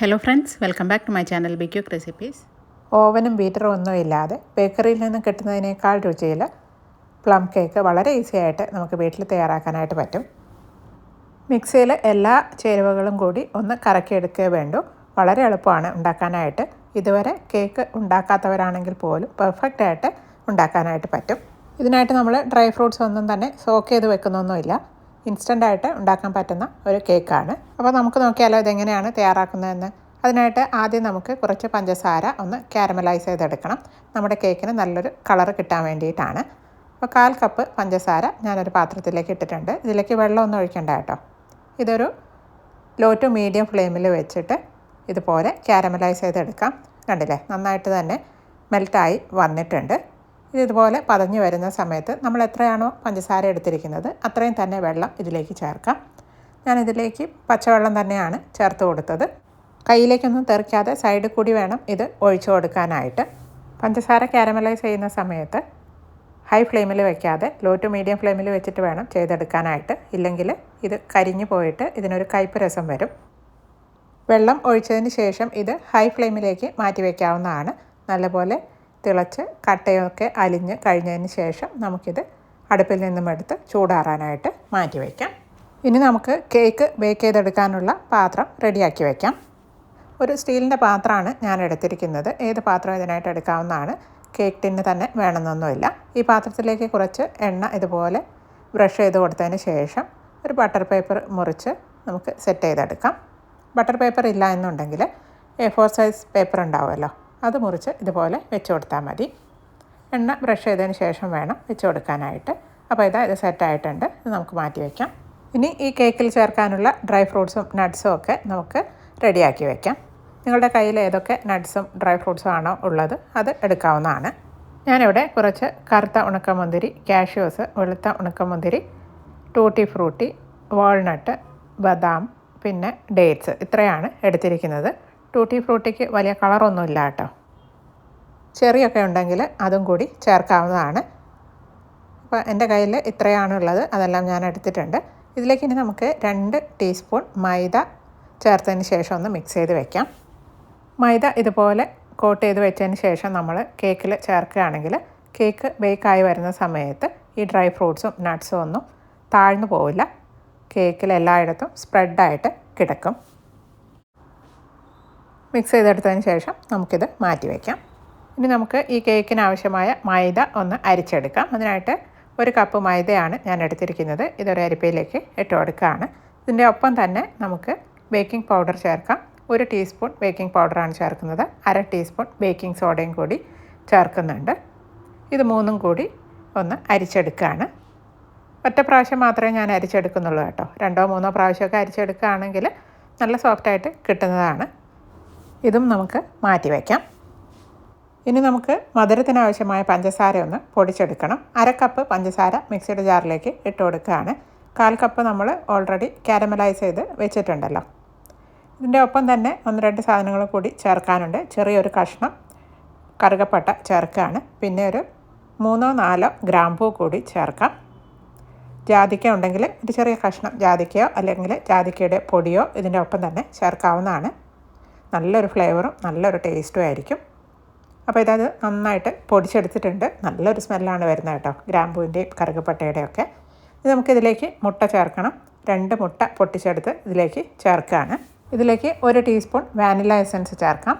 Hello friends welcome back to my channel be quick recipes ഓവനും ബീറ്ററും ഒന്നും ഇല്ലാതെ ബേക്കറിയിൽ നിന്ന് കിട്ടുന്നതിനേക്കാൾ രുചിയിൽ പ്ലം കേക്ക് വളരെ ഈസി ആയിട്ട് നമുക്ക് വീട്ടിൽ തയ്യാറാക്കാനായിട്ട് പറ്റും. മിക്സിയിൽ എല്ലാ ചേരുവകളും കൂടി ഒന്ന് കറക്കിയെടുക്കുക വേണ്ടൂ. വളരെ എളുപ്പമാണ് ഉണ്ടാക്കാനായിട്ട്. ഇതുവരെ കേക്ക് ഉണ്ടാക്കാത്തവരാണെങ്കിൽ പോലും പെർഫെക്റ്റ് ആയിട്ട് ഉണ്ടാക്കാനായിട്ട് പറ്റും. ഇതിനായിട്ട് നമ്മൾ ഡ്രൈ ഫ്രൂട്ട്സ് ഒന്നും തന്നെ സോക്ക് ചെയ്ത് വെക്കുന്നൊന്നുമില്ല. ഇൻസ്റ്റന്റ് ആയിട്ട് ഉണ്ടാക്കാൻ പറ്റുന്ന ഒരു കേക്കാണ്. അപ്പോൾ നമുക്ക് നോക്കിയാലോ ഇതെങ്ങനെയാണ് തയ്യാറാക്കുന്നതെന്ന്. അതിനായിട്ട് ആദ്യം നമുക്ക് കുറച്ച് പഞ്ചസാര ഒന്ന് കാരമലൈസ് ചെയ്തെടുക്കണം. നമ്മുടെ കേക്കിന് നല്ലൊരു കളർ കിട്ടാൻ വേണ്ടിയിട്ടാണ്. അപ്പോൾ കാൽ കപ്പ് പഞ്ചസാര ഞാനൊരു പാത്രത്തിലേക്ക് ഇട്ടിട്ടുണ്ട്. ഇതിലേക്ക് വെള്ളമൊന്നും ഒഴിക്കേണ്ട കേട്ടോ. ഇതൊരു ലോ ടു മീഡിയം ഫ്ലെയിമിൽ വെച്ചിട്ട് ഇതുപോലെ കാരമലൈസ് ചെയ്തെടുക്കാം. കണ്ടില്ലേ? നന്നായിട്ട് തന്നെ മെൽറ്റായി വന്നിട്ടുണ്ട്. ഇതുപോലെ പതഞ്ഞു വരുന്ന സമയത്ത് നമ്മൾ എത്രയാണോ പഞ്ചസാര എടുത്തിരിക്കുന്നത് അത്രയും തന്നെ വെള്ളം ഇതിലേക്ക് ചേർക്കാം. ഞാനിതിലേക്ക് പച്ചവെള്ളം തന്നെയാണ് ചേർത്ത് കൊടുത്തത്. കയ്യിലേക്കൊന്നും തെറിക്കാതെ സൈഡിൽ കൂടി വേണം ഇത് ഒഴിച്ചു കൊടുക്കാനായിട്ട്. പഞ്ചസാര കാരമലൈസ് ചെയ്യുന്ന സമയത്ത് ഹൈ ഫ്ലെയിമിൽ വെക്കാതെ ലോ ടു മീഡിയം ഫ്ലെയിമിൽ വെച്ചിട്ട് വേണം ചെയ്തെടുക്കാനായിട്ട്. ഇല്ലെങ്കിൽ ഇത് കരിഞ്ഞു പോയിട്ട് ഇതിനൊരു കയ്പ്പ് രസം വരും. വെള്ളം ഒഴിച്ചതിന് ശേഷം ഇത് ഹൈ ഫ്ലെയിമിലേക്ക് മാറ്റി വയ്ക്കാവുന്നതാണ് നല്ലപോലെ തിളച്ച് കട്ടയൊക്കെ അലിഞ്ഞ് കഴിഞ്ഞതിന് ശേഷം നമുക്കിത് അടുപ്പിൽ നിന്നും എടുത്ത് ചൂടാറാനായിട്ട് മാറ്റി വയ്ക്കാം. ഇനി നമുക്ക് കേക്ക് ബേക്ക് ചെയ്തെടുക്കാനുള്ള പാത്രം റെഡിയാക്കി വയ്ക്കാം. ഒരു സ്റ്റീലിന്റെ പാത്രമാണ് ഞാൻ എടുത്തിരിക്കുന്നത്. ഏത് പാത്രം ഇതിനായിട്ട് എടുക്കാവുന്നതാണ് കേക്ക് ടിന് തന്നെ വേണമെന്നൊന്നുമില്ല. ഈ പാത്രത്തിലേക്ക് കുറച്ച് എണ്ണ ഇതുപോലെ ബ്രഷ് ചെയ്ത് കൊടുത്തതിന് ശേഷം ഒരു ബട്ടർ പേപ്പർ മുറിച്ച് നമുക്ക് സെറ്റ് ചെയ്തെടുക്കാം. ബട്ടർ പേപ്പർ ഇല്ല എന്നുണ്ടെങ്കിൽ എ ഫോർ സൈസ് പേപ്പർ ഉണ്ടാവുമല്ലോ. അത് മുറിച്ച് ഇതുപോലെ വെച്ച് കൊടുത്താൽ മതി. എണ്ണ ബ്രഷ് ചെയ്തതിന് ശേഷം വേണം വെച്ച് കൊടുക്കാനായിട്ട്. അപ്പോൾ ഇതാ ഇത് സെറ്റായിട്ടുണ്ട് ഇത് നമുക്ക് മാറ്റി വയ്ക്കാം ഇനി ഈ കേക്കിൽ ചേർക്കാനുള്ള ഡ്രൈ ഫ്രൂട്ട്സും നട്ട്സും ഒക്കെ നമുക്ക് റെഡിയാക്കി വയ്ക്കാം നിങ്ങളുടെ കയ്യിൽ ഏതൊക്കെ നട്ട്സും ഡ്രൈ ഫ്രൂട്ട്സും ആണോ ഉള്ളത് അത് എടുക്കാവുന്നതാണ്. ഞാനിവിടെ കുറച്ച് കറുത്ത ഉണക്കമുന്തിരി കാഷ്യൂസ് വെളുത്ത ഉണക്കമുന്തിരി ടൂട്ടി ഫ്രൂട്ടി വാൾനട്ട് ബദാം പിന്നെ ഡേറ്റ്സ് ഇത്രയാണ് എടുത്തിരിക്കുന്നത്. ടൂട്ടി ഫ്രൂട്ടിക്ക് വലിയ കളറൊന്നുമില്ല കേട്ടോ. ചെറിയൊക്കെ ഉണ്ടെങ്കിൽ അതും കൂടി ചേർക്കാവുന്നതാണ്. അപ്പോൾ എന്റെ കയ്യിൽ ഇത്രയാണുള്ളത്. അതെല്ലാം ഞാൻ എടുത്തിട്ടുണ്ട്. ഇതിലേക്ക് ഇനി നമുക്ക് രണ്ട് ടീസ്പൂൺ മൈദ ചേർത്തതിന് ശേഷം ഒന്ന് മിക്സ് ചെയ്ത് വെക്കാം. മൈദ ഇതുപോലെ കോട്ട് ചെയ്ത് വെച്ചതിന് ശേഷം നമ്മൾ കേക്കിൽ ചേർക്കുകയാണെങ്കിൽ കേക്ക് ബേക്കായി വരുന്ന സമയത്ത് ഈ ഡ്രൈ ഫ്രൂട്ട്സും നട്ട്സും ഒന്നും താഴ്ന്നു പോവില്ല. കേക്കിൽ എല്ലായിടത്തും സ്പ്രെഡായിട്ട് കിടക്കും. മിക്സ് ചെയ്തെടുത്തതിന് ശേഷം നമുക്കിത് മാറ്റി വയ്ക്കാം ഇനി നമുക്ക് ഈ കേക്കിന് ആവശ്യമായ മൈദ ഒന്ന് അരിച്ചെടുക്കാം. അതിനായിട്ട് ഒരു കപ്പ് മൈദയാണ് ഞാൻ എടുത്തിരിക്കുന്നത്. ഇതൊരു അരിപ്പയിലേക്ക് ഇട്ട് കൊടുക്കുകയാണ്. ഇതിന്റെ ഒപ്പം തന്നെ നമുക്ക് ബേക്കിംഗ് പൗഡർ ചേർക്കാം. ഒരു ടീസ്പൂൺ ബേക്കിംഗ് പൗഡറാണ് ചേർക്കുന്നത്. അര ടീസ്പൂൺ ബേക്കിംഗ് സോഡയും കൂടി ചേർക്കുന്നുണ്ട്. ഇത് മൂന്നും കൂടി ഒന്ന് അരിച്ചെടുക്കുകയാണ്. ഒറ്റ പ്രാവശ്യം മാത്രമേ ഞാൻ അരിച്ചെടുക്കുന്നുള്ളൂ കേട്ടോ. രണ്ടോ മൂന്നോ പ്രാവശ്യമൊക്കെ അരിച്ചെടുക്കുകയാണെങ്കിൽ നല്ല സോഫ്റ്റായിട്ട് കിട്ടുന്നതാണ്. ഇതും നമുക്ക് മാറ്റി വയ്ക്കാം. ഇനി നമുക്ക് മധുരത്തിനാവശ്യമായ പഞ്ചസാര ഒന്ന് പൊടിച്ചെടുക്കണം. അര കപ്പ് പഞ്ചസാര മിക്സിയുടെ ജാറിലേക്ക് ഇട്ട് കൊടുക്കുകയാണ്. കാൽ കപ്പ് നമ്മൾ ഓൾറെഡി കാരമലൈസ് ചെയ്ത് വെച്ചിട്ടുണ്ടല്ലോ. ഇതിന്റെ ഒപ്പം തന്നെ ഒന്ന് രണ്ട് സാധനങ്ങൾ കൂടി ചേർക്കാനുണ്ട്. ചെറിയൊരു കഷ്ണം കറുകപ്പട്ട ചേർക്കുകയാണ്. പിന്നെ ഒരു മൂന്നോ നാലോ ഗ്രാമ്പൂ കൂടി ചേർക്കാം. ജാതിക്ക ഉണ്ടെങ്കിൽ ഒരു ചെറിയ കഷ്ണം ജാതിക്കയോ അല്ലെങ്കിൽ ജാതിക്കയുടെ പൊടിയോ ഇതിന്റെ ഒപ്പം തന്നെ ചേർക്കാവുന്നതാണ്. നല്ലൊരു ഫ്ലേവറും നല്ലൊരു ടേസ്റ്റും ആയിരിക്കും. അപ്പോൾ ഇതത് നന്നായിട്ട് പൊടിച്ചെടുത്തിട്ടുണ്ട്. നല്ലൊരു സ്മെല്ലാണ് വരുന്നത് കേട്ടോ. ഗ്രാമ്പൂവിന്റെയും കറുകപ്പട്ടയുടെയും ഒക്കെ ഇത് നമുക്കിതിലേക്ക് മുട്ട ചേർക്കണം. രണ്ട് മുട്ട പൊട്ടിച്ചെടുത്ത് ഇതിലേക്ക് ചേർക്കുകയാണ്. ഇതിലേക്ക് ഒരു ടീസ്പൂൺ വാനില എസൻസ് ചേർക്കാം.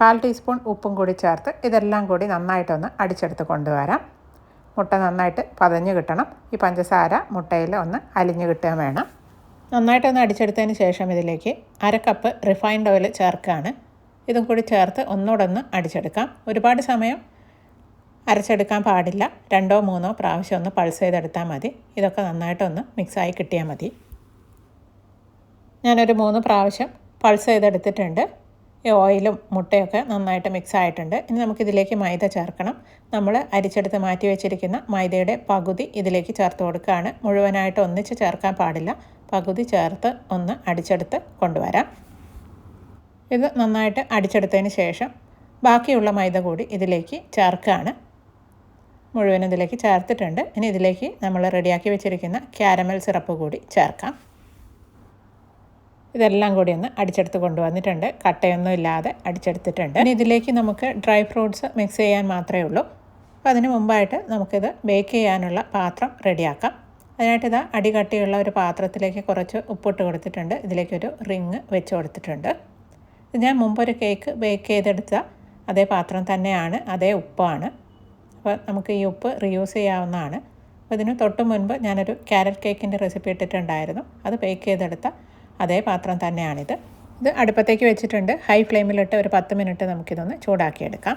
കാൽ ടീസ്പൂൺ ഉപ്പും കൂടി ചേർത്ത് ഇതെല്ലാം കൂടി നന്നായിട്ടൊന്ന് അടിച്ചെടുത്ത് കൊണ്ടുവരാം. മുട്ട നന്നായിട്ട് പതഞ്ഞ് കിട്ടണം. ഈ പഞ്ചസാര മുട്ടയിൽ ഒന്ന് അലിഞ്ഞ് കിട്ടുകയും വേണം. നന്നായിട്ടൊന്ന് അടിച്ചെടുത്തതിന് ശേഷം ഇതിലേക്ക് അര കപ്പ് റിഫൈൻഡ് ഓയിൽ ചേർക്കുകയാണ്. ഇതും കൂടി ചേർത്ത് ഒന്നോടൊന്ന് അടിച്ചെടുക്കാം. ഒരുപാട് സമയം അരച്ചെടുക്കാൻ പാടില്ല. രണ്ടോ മൂന്നോ പ്രാവശ്യം ഒന്ന് പൾസ് ചെയ്തെടുത്താൽ മതി. ഇതൊക്കെ നന്നായിട്ടൊന്ന് മിക്സായി കിട്ടിയാൽ മതി. ഞാനൊരു മൂന്ന് പ്രാവശ്യം പൾസ് ചെയ്തെടുത്തിട്ടുണ്ട്. ഈ ഓയിലും മുട്ടയൊക്കെ നന്നായിട്ട് മിക്സ് ആയിട്ടുണ്ട്. ഇനി നമുക്കിതിലേക്ക് മൈദ ചേർക്കണം. നമ്മൾ അരിച്ചെടുത്ത് മാറ്റി വെച്ചിരിക്കുന്ന മൈദയുടെ പകുതി ഇതിലേക്ക് ചേർത്ത് കൊടുക്കുകയാണ്. മുഴുവനായിട്ട് ഒന്നിച്ച് ചേർക്കാൻ പാടില്ല. പകുതി ചേർത്ത് ഒന്ന് അടിച്ചെടുത്ത് കൊണ്ടുവരാം. ഇത് നന്നായിട്ട് അടിച്ചെടുത്തതിന് ശേഷം ബാക്കിയുള്ള മൈദ കൂടി ഇതിലേക്ക് ചേർക്കുകയാണ്. മുഴുവൻ ഇതിലേക്ക് ചേർത്തിട്ടുണ്ട്. ഇനി ഇതിലേക്ക് നമ്മൾ റെഡിയാക്കി വെച്ചിരിക്കുന്ന ക്യാരമൽ സിറപ്പ് കൂടി ചേർക്കാം. ഇതെല്ലാം കൂടി ഒന്ന് അടിച്ചെടുത്ത് കൊണ്ടുവന്നിട്ടുണ്ട്. കട്ടയൊന്നും ഇല്ലാതെ അടിച്ചെടുത്തിട്ടുണ്ട്. ഇനി ഇതിലേക്ക് നമുക്ക് ഡ്രൈ ഫ്രൂട്ട്സ് മിക്സ് ചെയ്യാൻ മാത്രമേ ഉള്ളൂ. അപ്പോൾ അതിന് മുമ്പായിട്ട് നമുക്കിത് ബേക്ക് ചെയ്യാനുള്ള പാത്രം റെഡിയാക്കാം. അതിനായിട്ട് ഇതാ അടി കട്ടിയുള്ള ഒരു പാത്രത്തിലേക്ക് കുറച്ച് ഉപ്പിട്ട് കൊടുത്തിട്ടുണ്ട്. ഇതിലേക്കൊരു റിങ് വെച്ച് കൊടുത്തിട്ടുണ്ട്. ഞാൻ മുമ്പൊരു കേക്ക് ബേക്ക് ചെയ്തെടുത്ത അതേ പാത്രം തന്നെയാണ് അതേ ഉപ്പാണ്. അപ്പോൾ നമുക്ക് ഈ ഉപ്പ് റീയൂസ് ചെയ്യാവുന്നതാണ്. അപ്പോൾ ഇതിന് തൊട്ട് മുൻപ് ഞാനൊരു ക്യാരറ്റ് കേക്കിന്റെ റെസിപ്പി ഇട്ടിട്ടുണ്ടായിരുന്നു. അത് ബേക്ക് ചെയ്തെടുത്ത അതേ പാത്രം തന്നെയാണിത്. ഇത് അടുപ്പത്തേക്ക് വെച്ചിട്ടുണ്ട്. ഹൈ ഫ്ലെയിമിലിട്ട് ഒരു പത്ത് മിനിറ്റ് നമുക്കിതൊന്ന് ചൂടാക്കിയെടുക്കാം.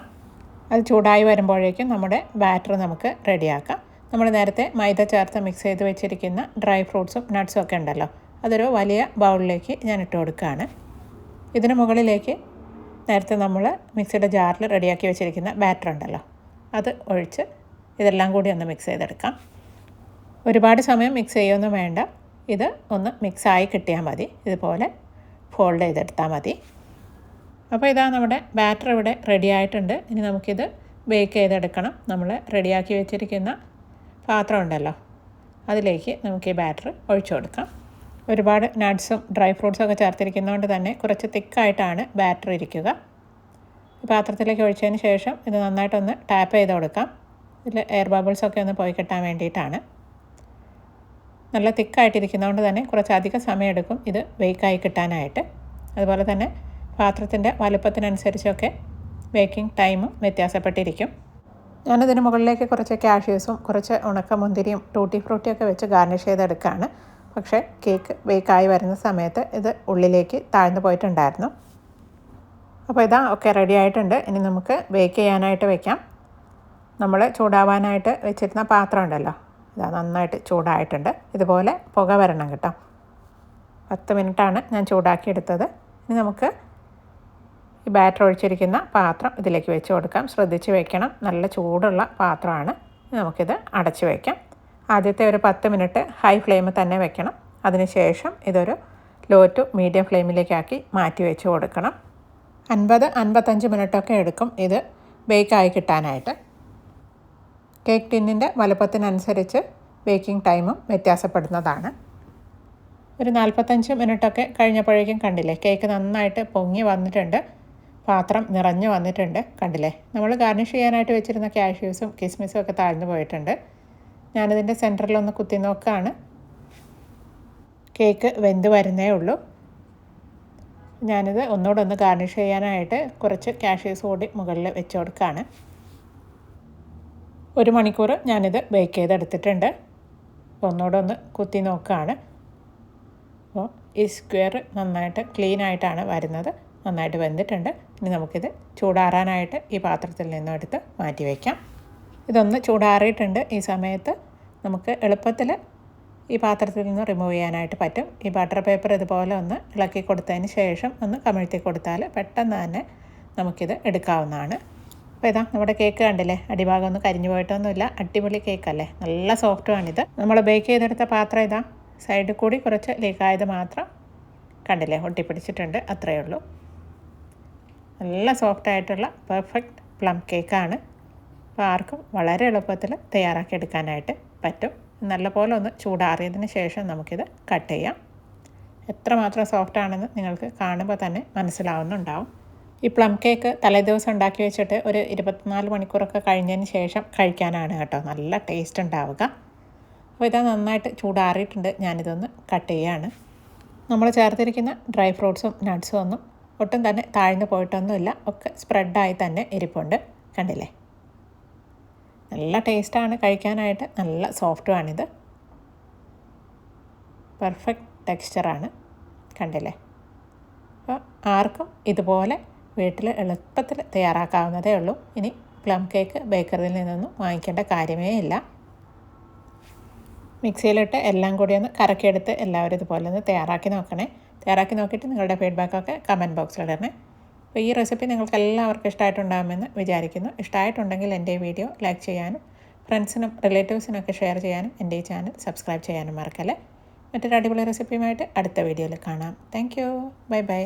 അത് ചൂടായി വരുമ്പോഴേക്കും നമ്മുടെ ബാറ്റർ നമുക്ക് റെഡിയാക്കാം. നമ്മൾ നേരത്തെ മൈദ ചേർത്ത് മിക്സ് ചെയ്ത് വെച്ചിരിക്കുന്ന ഡ്രൈ ഫ്രൂട്ട്സും നട്ട്സും ഒക്കെ ഉണ്ടല്ലോ അതൊരു വലിയ ബൗളിലേക്ക് ഞാൻ ഇട്ട് കൊടുക്കുകയാണ്. ഇതിന് മുകളിലേക്ക് നേരത്തെ നമ്മൾ മിക്സിയുടെ ജാറിൽ റെഡിയാക്കി വെച്ചിരിക്കുന്ന ബാറ്റർ ഉണ്ടല്ലോ അത് ഒഴിച്ച് ഇതെല്ലാം കൂടി ഒന്ന് മിക്സ് ചെയ്തെടുക്കാം. ഒരുപാട് സമയം മിക്സ് ചെയ്യൊന്നും വേണ്ട. ഇത് ഒന്ന് മിക്സായി കിട്ടിയാൽ മതി. ഇതുപോലെ ഫോൾഡ് ചെയ്തെടുത്താൽ മതി. അപ്പോൾ ഇതാ നമ്മുടെ ബാറ്റർ ഇവിടെ റെഡി ആയിട്ടുണ്ട്. ഇനി നമുക്കിത് ബേക്ക് ചെയ്തെടുക്കണം. നമ്മൾ റെഡിയാക്കി വെച്ചിരിക്കുന്ന പാത്രം ഉണ്ടല്ലോ. അതിലേക്ക് നമുക്ക് ഈ ബാറ്റർ ഒഴിച്ചു കൊടുക്കാം. ഒരുപാട് നട്ട്സും ഡ്രൈ ഫ്രൂട്ട്സും ഒക്കെ ചേർത്തിരിക്കുന്നതുകൊണ്ട് തന്നെ കുറച്ച് തിക്കായിട്ടാണ് ബാറ്റർ ഇരിക്കുക. പാത്രത്തിലേക്ക് ഒഴിച്ചതിന് ശേഷം ഇത് നന്നായിട്ടൊന്ന് ടാപ്പ് ചെയ്ത് കൊടുക്കാം. ഇതിൽ എയർ ബബിൾസൊക്കെ ഒന്ന് പോയി കിട്ടാൻ വേണ്ടിയിട്ടാണ്. നല്ല തിക്കായിട്ടിരിക്കുന്നതുകൊണ്ട് തന്നെ കുറച്ചധികം സമയമെടുക്കും ഇത് ബേക്കായി കിട്ടാനായിട്ട്. അതുപോലെ തന്നെ പാത്രത്തിന്റെ വലുപ്പത്തിനനുസരിച്ചൊക്കെ ബേക്കിംഗ് ടൈമും വ്യത്യാസപ്പെട്ടിരിക്കും. ഞാനിതിന് മുകളിലേക്ക് കുറച്ച് കാഷ്യൂസും കുറച്ച് ഉണക്കമുന്തിരിയും ടൂട്ടി ഫ്രൂട്ടിയൊക്കെ വെച്ച് ഗാർണിഷ് ചെയ്തെടുക്കുകയാണ് പക്ഷേ കേക്ക് ബേക്കായി വരുന്ന സമയത്ത് ഇത് ഉള്ളിലേക്ക് താഴ്ന്നു പോയിട്ടുണ്ടായിരുന്നു. അപ്പോൾ ഇതാ ഒക്കെ റെഡി ആയിട്ടുണ്ട്. ഇനി നമുക്ക് ബേക്ക് ചെയ്യാനായിട്ട് വെക്കാം. നമ്മൾ ചൂടാവാനായിട്ട് വെച്ചിരുന്ന പാത്രം ഉണ്ടല്ലോ. നന്നായിട്ട് ചൂടായിട്ടുണ്ട്. ഇതുപോലെ പുക വരണം കേട്ടോ. പത്ത് മിനിറ്റാണ് ഞാൻ ചൂടാക്കിയെടുത്തത്. ഇനി നമുക്ക് ഈ ബാറ്റർ ഒഴിച്ചിരിക്കുന്ന പാത്രം ഇതിലേക്ക് വെച്ച് കൊടുക്കാം. ശ്രദ്ധിച്ച് വെക്കണം. നല്ല ചൂടുള്ള പാത്രമാണ്. നമുക്കിത് അടച്ച് വയ്ക്കാം ആദ്യത്തെ ഒരു പത്ത് മിനിറ്റ് ഹൈ ഫ്ലെയിമിൽ തന്നെ വെക്കണം. അതിനുശേഷം ഇതൊരു ലോ ടു മീഡിയം ഫ്ലെയിമിലേക്കാക്കി മാറ്റി വെച്ച് കൊടുക്കണം. അൻപത് അൻപത്തഞ്ച് മിനിറ്റൊക്കെ എടുക്കും ഇത് ബേക്കായി കിട്ടാനായിട്ട്. കേക്ക് ടിന്നിന്റെ വലുപ്പത്തിനനുസരിച്ച് ബേക്കിംഗ് ടൈമും വ്യത്യാസപ്പെടുന്നതാണ്. ഒരു നാൽപ്പത്തഞ്ച് മിനിറ്റൊക്കെ കഴിഞ്ഞപ്പോഴേക്കും കണ്ടില്ലേ കേക്ക് നന്നായിട്ട് പൊങ്ങി വന്നിട്ടുണ്ട് പാത്രം നിറഞ്ഞു വന്നിട്ടുണ്ട് കണ്ടില്ലേ? നമ്മൾ ഗാർണിഷ് ചെയ്യാനായിട്ട് വെച്ചിരുന്ന കാഷ്യൂസും കിസ്മിസും ഒക്കെ താഴ്ന്നു പോയിട്ടുണ്ട്. ഞാനിതിന്റെ സെന്ററിലൊന്ന് കുത്തി നോക്കുകയാണ് കേക്ക് വെന്ത് വരുന്നേ ഉള്ളൂ. ഞാനിത് ഒന്നുകൂടെ ഒന്ന് ഗാർണിഷ് ചെയ്യാനായിട്ട് കുറച്ച് കാഷ്യൂസ് കൂടി മുകളിൽ വെച്ച് കൊടുക്കുകയാണ് ഒരു മണിക്കൂർ ഞാനിത് ബേക്ക് ചെയ്തെടുത്തിട്ടുണ്ട്. അപ്പോൾ ഒന്നുകൂടെ ഒന്ന് കുത്തി നോക്കുകയാണ് അപ്പോൾ ഈ സ്ക്വയർ നന്നായിട്ട് ക്ലീൻ ആയിട്ടാണ് വരുന്നത്. നന്നായിട്ട് വെന്തിട്ടുണ്ട്. ഇനി നമുക്കിത് ചൂടാറാനായിട്ട് ഈ പാത്രത്തിൽ നിന്നും എടുത്ത് മാറ്റി വയ്ക്കാം ഇതൊന്ന് ചൂടാറിയിട്ടുണ്ട്. ഈ സമയത്ത് നമുക്ക് എളുപ്പത്തിൽ ഈ പാത്രത്തിൽ നിന്ന് റിമൂവ് ചെയ്യാനായിട്ട് പറ്റും. ഈ ബട്ടർ പേപ്പർ ഇതുപോലെ ഒന്ന് ഇളക്കി കൊടുത്തതിന് ശേഷം ഒന്ന് കമിഴ്ത്തി കൊടുത്താൽ പെട്ടെന്ന് തന്നെ നമുക്കിത് എടുക്കാവുന്നതാണ്. അപ്പോൾ ഇതാ നമ്മുടെ കേക്ക് കണ്ടില്ലേ? അടിഭാഗം ഒന്നും കരിഞ്ഞു പോയിട്ടൊന്നുമില്ല. അടിപൊളി കേക്കല്ലേ? നല്ല സോഫ്റ്റുമാണിത് നമ്മൾ ബേക്ക് ചെയ്തെടുത്ത പാത്രം ഇതാ സൈഡിൽ കൂടി കുറച്ച് ലീക്കായത് മാത്രം കണ്ടില്ലേ? ഒട്ടിപ്പിടിച്ചിട്ടുണ്ട് അത്രയേ ഉള്ളൂ. നല്ല സോഫ്റ്റായിട്ടുള്ള പെർഫെക്റ്റ് പ്ലം കേക്കാണ്. അപ്പോൾ ആർക്കും വളരെ എളുപ്പത്തിൽ തയ്യാറാക്കി എടുക്കാനായിട്ട് പറ്റും. നല്ലപോലെ ഒന്ന് ചൂടാറിയതിന് ശേഷം നമുക്കിത് കട്ട് ചെയ്യാം. എത്രമാത്രം സോഫ്റ്റാണെന്ന് നിങ്ങൾക്ക് കാണുമ്പോൾ തന്നെ മനസ്സിലാവുന്നുണ്ടാവും. ഈ പ്ലം കേക്ക് തലേദിവസം ഉണ്ടാക്കി വെച്ചിട്ട് ഒരു ഇരുപത്തിനാല് മണിക്കൂറൊക്കെ കഴിഞ്ഞതിന് ശേഷം കഴിക്കാനാണ് കേട്ടോ. നല്ല ടേസ്റ്റ് ഉണ്ടാവുക. അപ്പോൾ ഇതാ നന്നായിട്ട് ചൂടാറിയിട്ടുണ്ട്. ഞാനിതൊന്ന് കട്ട് ചെയ്യാണ്. നമ്മൾ ചേർത്തിരിക്കുന്ന ഡ്രൈ ഫ്രൂട്ട്സും നട്ട്സും ഒന്നും ഒട്ടും തന്നെ താഴ്ന്നു പോയിട്ടൊന്നുമില്ല. ഒക്കെ സ്പ്രെഡായി തന്നെ ഇരിപ്പുണ്ട്. കണ്ടില്ലേ? നല്ല ടേസ്റ്റാണ് കഴിക്കാനായിട്ട്. നല്ല സോഫ്റ്റുമാണിത് പെർഫെക്റ്റ് ടെക്സ്ചറാണ് കണ്ടില്ലേ? അപ്പോൾ ആർക്കും ഇതുപോലെ വീട്ടിൽ എളുപ്പത്തിൽ തയ്യാറാക്കാവുന്നതേ ഉള്ളൂ. ഇനി പ്ലം കേക്ക് ബേക്കറിയിൽ നിന്നൊന്നും വാങ്ങിക്കേണ്ട കാര്യമേ ഇല്ല. മിക്സിയിലിട്ട് എല്ലാം കൂടി ഒന്ന് കറക്കിയെടുത്ത് എല്ലാവരും ഇതുപോലെ ഒന്ന് തയ്യാറാക്കി നോക്കണേ. തയ്യാറാക്കി നോക്കിയിട്ട് നിങ്ങളുടെ ഫീഡ്ബാക്കൊക്കെ കമന്റ് ബോക്സിൽ ഇടണേ. അപ്പോൾ ഈ റെസിപ്പി നിങ്ങൾക്ക് എല്ലാവർക്കും ഇഷ്ടമായിട്ടുണ്ടാകുമെന്ന് വിചാരിക്കുന്നു. ഇഷ്ടമായിട്ടുണ്ടെങ്കിൽ എന്റെ ഈ വീഡിയോ ലൈക്ക് ചെയ്യാനും ഫ്രണ്ട്സിനും റിലേറ്റീവ്സിനൊക്കെ ഷെയർ ചെയ്യാനും എന്റെ ഈ ചാനൽ സബ്സ്ക്രൈബ് ചെയ്യാനും മറക്കല്ലേ. മറ്റൊരു അടിപൊളി റെസിപ്പിയുമായിട്ട് അടുത്ത വീഡിയോയിൽ കാണാം. Thank you. Bye bye.